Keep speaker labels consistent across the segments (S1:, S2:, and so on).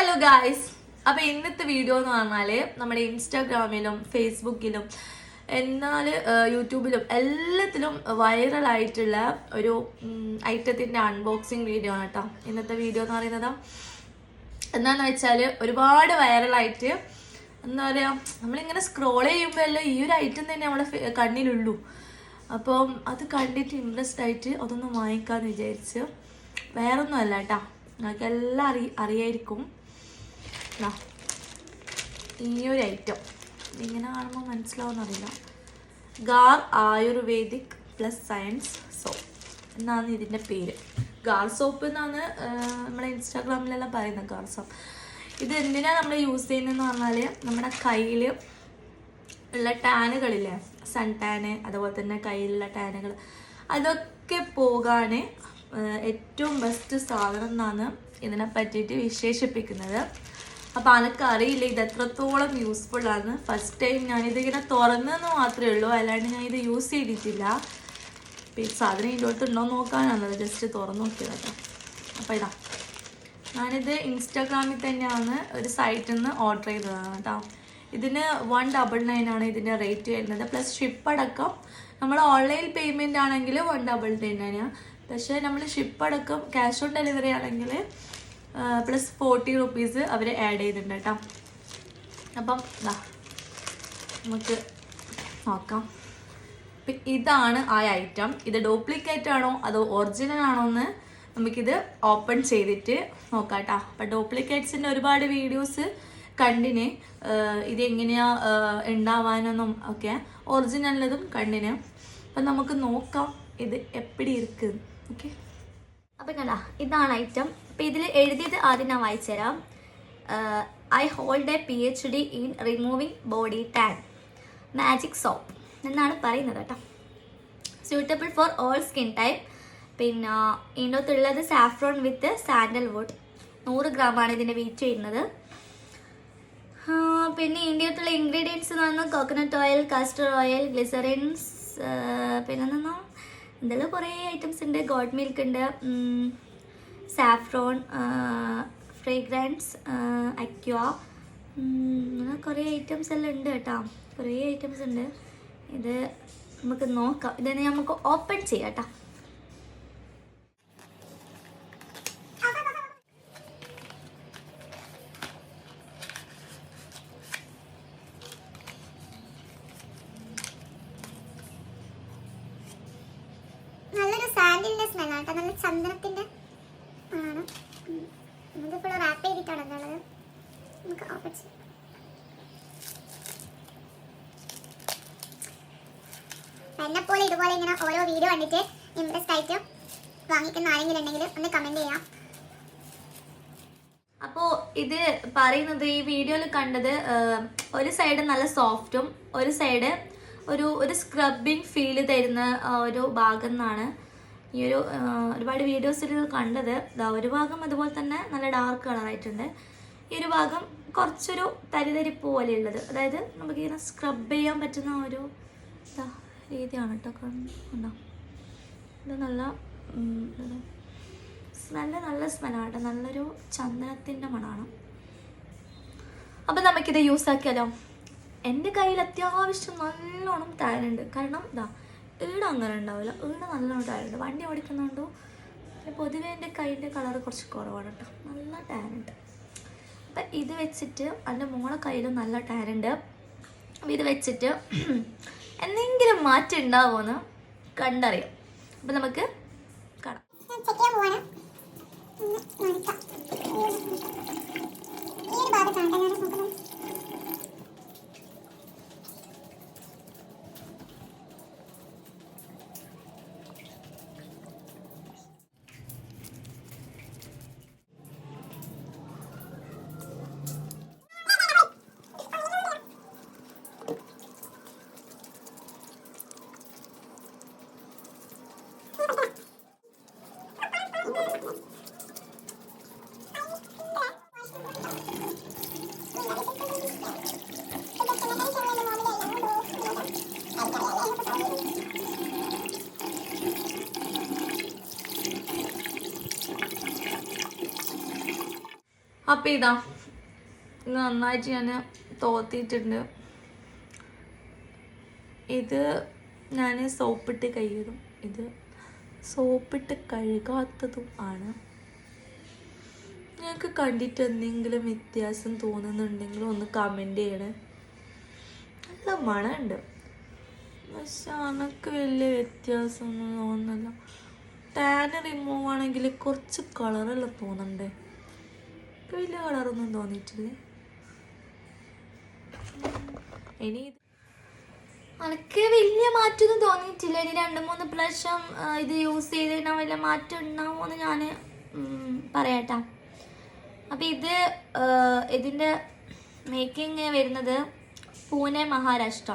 S1: Hello guys അപ്പൊ ഇന്നത്തെ video എന്ന് പറഞ്ഞാൽ നമ്മുടെ ഇൻസ്റ്റാഗ്രാമിലും ഫേസ്ബുക്കിലും എന്നാൽ യൂട്യൂബിലും എല്ലാത്തിലും വൈറൽ ആയിട്ടുള്ള ഒരു ഐറ്റത്തിന്റെ അൺബോക്സിങ് വീഡിയോ ആണ് കേട്ടോ. ഇന്നത്തെ വീഡിയോ എന്ന് പറയുന്നത്. എന്താന്ന് വെച്ചാൽ ഒരുപാട് വൈറലായിട്ട് എന്താ പറയുക നമ്മളിങ്ങനെ സ്ക്രോൾ ചെയ്യുമ്പോൾ എല്ലാം ഈ ഒരു ഐറ്റം തന്നെ നമ്മുടെ കണ്ണിലുള്ളൂ. അപ്പം അത് കണ്ടിട്ട് ഇൻട്രസ്റ്റ് ആയിട്ട് അതൊന്ന് വാങ്ങിക്കാന്ന് വിചാരിച്ച്. വേറൊന്നും അല്ല കേട്ടാ. നിങ്ങൾക്ക് എല്ലാം അറി അറിയായിരിക്കും. ഒരു ഐറ്റം ഇങ്ങനെ കാണുമ്പോൾ മനസ്സിലാവുന്നറിയില്ല. ഗാർ ആയുർവേദിക് പ്ലസ് സയൻസ് സോപ്പ് എന്നാണ് ഇതിന്റെ പേര്. ഗാർ സോപ്പ് എന്നാണ് നമ്മുടെ ഇൻസ്റ്റാഗ്രാമിലെല്ലാം പറയുന്നത് ഗാർ സോപ്പ്. ഇത് എന്തിനാണ് നമ്മൾ യൂസ് ചെയ്യുന്നതെന്ന് പറഞ്ഞാൽ നമ്മുടെ കയ്യിൽ ഉള്ള ടാനുകളില്ലേ സൺ ടാന് അതുപോലെ തന്നെ കയ്യിലുള്ള ടാനുകൾ അതൊക്കെ പോകാൻ ഏറ്റവും ബെസ്റ്റ് സാധനം എന്നാണ് ഇതിനെ പറ്റിയിട്ട് വിശേഷിപ്പിക്കുന്നത്. അപ്പോൾ അതൊക്കെ അറിയില്ല ഇത് എത്രത്തോളം യൂസ്ഫുൾ ആണ്. ഫസ്റ്റ് ടൈം ഞാനിതിങ്ങനെ തുറന്നെന്ന് മാത്രമേ ഉള്ളൂ. അല്ലാണ്ട് ഞാൻ ഇത് യൂസ് ചെയ്തിട്ടില്ല സാധനം ഇതിലോട്ട് ഉണ്ടോ നോക്കാനാണത് ജസ്റ്റ് തുറന്നു നോക്കിയത് അപ്പൊ അപ്പോൾ ഇതാ. ഞാനിത് ഇൻസ്റ്റാഗ്രാമിൽ തന്നെയാണ് ഒരു സൈറ്റിൽ നിന്ന് ഓർഡർ ചെയ്തതാണ് കേട്ടോ. ഇതിന് വൺ ഡബിൾ നയൻ ആണ് ഇതിന്റെ റേറ്റ് വരുന്നത്. പ്ലസ് ഷിപ്പ് അടക്കം നമ്മൾ ഓൺലൈൻ പേയ്മെന്റ് ആണെങ്കിൽ വൺ ഡബിൾ നയൻ ആണ്. പക്ഷേ നമ്മൾ ഷിപ്പ് അടക്കം ക്യാഷ് ഓൺ ഡെലിവറി ആണെങ്കിൽ പ്ലസ് ഫോർട്ടി റുപ്പീസ് അവർ ആഡ് ചെയ്തിട്ടുണ്ട് കേട്ടോ അപ്പം ദാ നമുക്ക് നോക്കാം. ഇതാണ് ആ ഐറ്റം ഇത് ഡ്യൂപ്ലിക്കേറ്റ് ആണോ? അതോ ഒറിജിനൽ ആണോ എന്ന് നമുക്കിത് ഓപ്പൺ ചെയ്തിട്ട് നോക്കാം കേട്ടോ അപ്പം ഡ്യൂപ്ലിക്കേറ്റ്സിന്റെ ഒരുപാട് വീഡിയോസ് കണ്ടിന്. ഇതെങ്ങനെയാ ഇത് ഉണ്ടാവാനെന്നും ഒക്കെ ഒറിജിനലിനതും കണ്ടിന്. അപ്പം നമുക്ക് നോക്കാം ഇത് എപ്പിടി ഇരിക്കുന്നു ഓക്കെ?
S2: അപ്പം കണ്ട ഇതാണ് ഐറ്റം അപ്പം ഇതിൽ എഴുതിയത് ആദ്യം ഞാൻ വായിച്ചുതരാം I hold A P H D in removing body tan magic soap എന്നാണ് പറയുന്നത് കേട്ടോ. Suitable for all skin type പിന്നെ ഇതിനകത്തുള്ളത് സാഫ്രോൺ വിത്ത് സാൻഡൽ വുഡ് നൂറ് ഗ്രാമാണ് ഇതിന്റെ വെയിറ്റ് ചെയ്യുന്നത് പിന്നെ ഇന്ത്യത്തുള്ള ഇൻഗ്രീഡിയൻസ് എന്ന് പറഞ്ഞാൽ coconut oil castor oil glycerins പിന്നെ എന്നാ എന്തെല്ലാം കുറേ ഐറ്റംസ് ഉണ്ട്. ഗോഡ് മിൽക്ക് ഉണ്ട്. സാഫ്രോൺ ഫ്രേഗ്രൻസ് അക്വ അങ്ങനെ കുറേ ഐറ്റംസ് എല്ലാം ഉണ്ട് കേട്ടോ. കുറേ ഐറ്റംസ് ഉണ്ട്. ഇത് നമുക്ക് നോക്കാം. ഇതിനെ നമുക്ക് ഓപ്പൺ ചെയ്യാം കേട്ടോ
S3: നല്ലൊരു സാൻഡിലിന്റെ സ്മെല്ലാണ് നല്ല ചന്ദനത്തിന്റെ ഉം. ഫുൾ റാപ്പ് ചെയ്തിട്ടാണ് എന്നുള്ളത് നമുക്ക് ഓപ്പൺ ചെയ്യാം. എന്നെ പോലെ ഇതുപോലെ ഇങ്ങനെ ഓരോ വീഡിയോ കണ്ടിട്ട് ഇൻട്രസ്റ്റ് ആയിട്ട് വാങ്ങിക്കുന്ന ആരെങ്കിലും ഉണ്ടെങ്കിൽ ഒന്ന് കമന്റ് ചെയ്യാം.
S2: അപ്പോൾ ഇത് പറയുന്നത് ഈ വീഡിയോയിൽ കണ്ടത് ഒരു സൈഡ് നല്ല സോഫ്റ്റും ഒരു സൈഡ് ഒരു ഒരു സ്ക്രബിങ് ഫീൽ തരുന്ന ഒരു ഭാഗം എന്നാണ്. ഈ ഒരു ഒരുപാട് വീഡിയോസിൽ കണ്ടത്. ഒരു ഭാഗം അതുപോലെ തന്നെ നല്ല ഡാർക്ക് കളറായിട്ടുണ്ട് ഈ ഒരു ഭാഗം കുറച്ചൊരു തരിതരിപ്പ് പോലെയുള്ളത്. അതായത് നമുക്കിങ്ങനെ സ്ക്രബ് ചെയ്യാൻ പറ്റുന്ന ഒരു രീതിയാണ് കേട്ടോ കണ്ടോ? ഇത് നല്ല സ്മെല്ല് നല്ല സ്മെല്ലാണ് കേട്ടോ നല്ലൊരു ചന്ദനത്തിന്റെ മണമാണ് അപ്പം നമുക്കിത് യൂസ് ആക്കിയാലോ? എന്റെ കയ്യിൽ അത്യാവശ്യം നല്ലോണം ടാനുണ്ട് കാരണം ഇതാ ഈട അങ്ങനെ ഉണ്ടാവില്ല. ഈട നല്ലോണം ടാനുണ്ട് വണ്ടി ഓടിക്കുന്നുണ്ടോ പൊതുവേ എന്റെ കയ്യിന്റെ കളർ കുറച്ച് കുറവാണ് കേട്ടോ നല്ല ടാനുണ്ട് അപ്പം ഇത് വെച്ചിട്ട് എന്റെ മോളെ കയ്യിലും നല്ല ടാനുണ്ട് അപ്പം ഇത് വെച്ചിട്ട് എന്തെങ്കിലും മാറ്റം ഉണ്ടാവുമെന്ന് കണ്ടറിയാം. അപ്പം നമുക്ക് കാണാം.
S3: ഈ ഒരു ഭാഗത്താണ് ഞാൻ നോക്കുന്നത്.
S1: അപ്പം ഇതാ നന്നായിട്ട് ഞാൻ തോത്തിയിട്ടുണ്ട് ഇത് ഞാൻ സോപ്പിട്ട് കഴുകും. ഇത് സോപ്പിട്ട് കഴുകാത്തതും ആണ്. ഞങ്ങൾക്ക് കണ്ടിട്ട് എന്തെങ്കിലും വ്യത്യാസം തോന്നുന്നുണ്ടെങ്കിൽ ഒന്ന് കമന്റ് ചെയ്യണേ. നല്ല മണമുണ്ട്. പക്ഷെ അനക്ക് വലിയ വ്യത്യാസമൊന്നും തോന്നുന്നില്ല. ടാൻ റിമൂവ് ആണെങ്കിൽ കുറച്ച് കളറെല്ലാം തോന്നണ്ടേ? വലിയ കളറൊന്നും തോന്നിയിട്ടില്ലേ? ഇനി
S2: എനിക്ക് വലിയ മാറ്റമൊന്നും തോന്നിയിട്ടില്ല. ഇനി രണ്ട് മൂന്ന് പ്രാവശ്യം ഇത് യൂസ് ചെയ്ത് കഴിഞ്ഞാൽ വല്ല മാറ്റം ഉണ്ടാവുമെന്ന് ഞാൻ പറയാട്ടാ. അപ്പം ഇത് ഇതിന്റെ മേക്കിംഗ് വരുന്നത് പൂനെ മഹാരാഷ്ട്ര.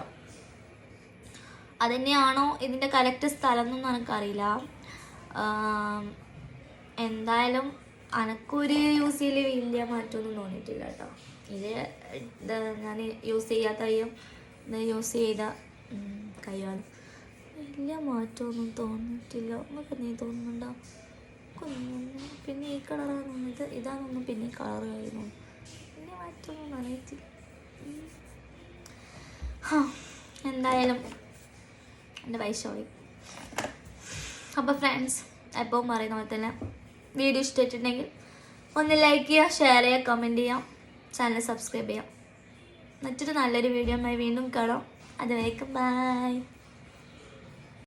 S2: അതുതന്നെയാണോ ഇതിന്റെ കറക്റ്റ് സ്ഥലം എന്നൊന്നും എനിക്കറിയില്ല എന്തായാലും അനക്കൊരു യൂസ് ചെയ്യൽ വലിയ മാറ്റമൊന്നും തോന്നിയിട്ടില്ല കേട്ടോ. ഇത് ഞാൻ യൂസ് ചെയ്യാത്ത കയ്യും ഇത് യൂസ് ചെയ്ത കയ്യാണ് വലിയ മാറ്റമൊന്നും തോന്നിയിട്ടില്ല. നമുക്ക് നീ തോന്നുന്നുണ്ടോ എനിക്കൊന്നും പിന്നെ ഈ കളറാണ് ഇത് ഇതാണൊന്നും പിന്നെ കളർ കഴിഞ്ഞു വലിയ മാറ്റമൊന്നും അറിയത്തില്ല. എന്തായാലും എന്റെ പൈസ പോയി. അപ്പോൾ ഫ്രണ്ട്സ് എപ്പോഴും പറയുന്ന പോലെ തന്നെ വീഡിയോ ഇഷ്ടമായിട്ടുണ്ടെങ്കിൽ ഒന്ന് ലൈക്ക് ചെയ്യുക ഷെയർ ചെയ്യുക കമന്റ് ചെയ്യാം ചാനൽ സബ്സ്ക്രൈബ് ചെയ്യാം മറ്റൊരു നല്ലൊരു വീഡിയോ വീണ്ടും കാണാം. ada baik bye.